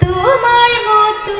তোমার মতো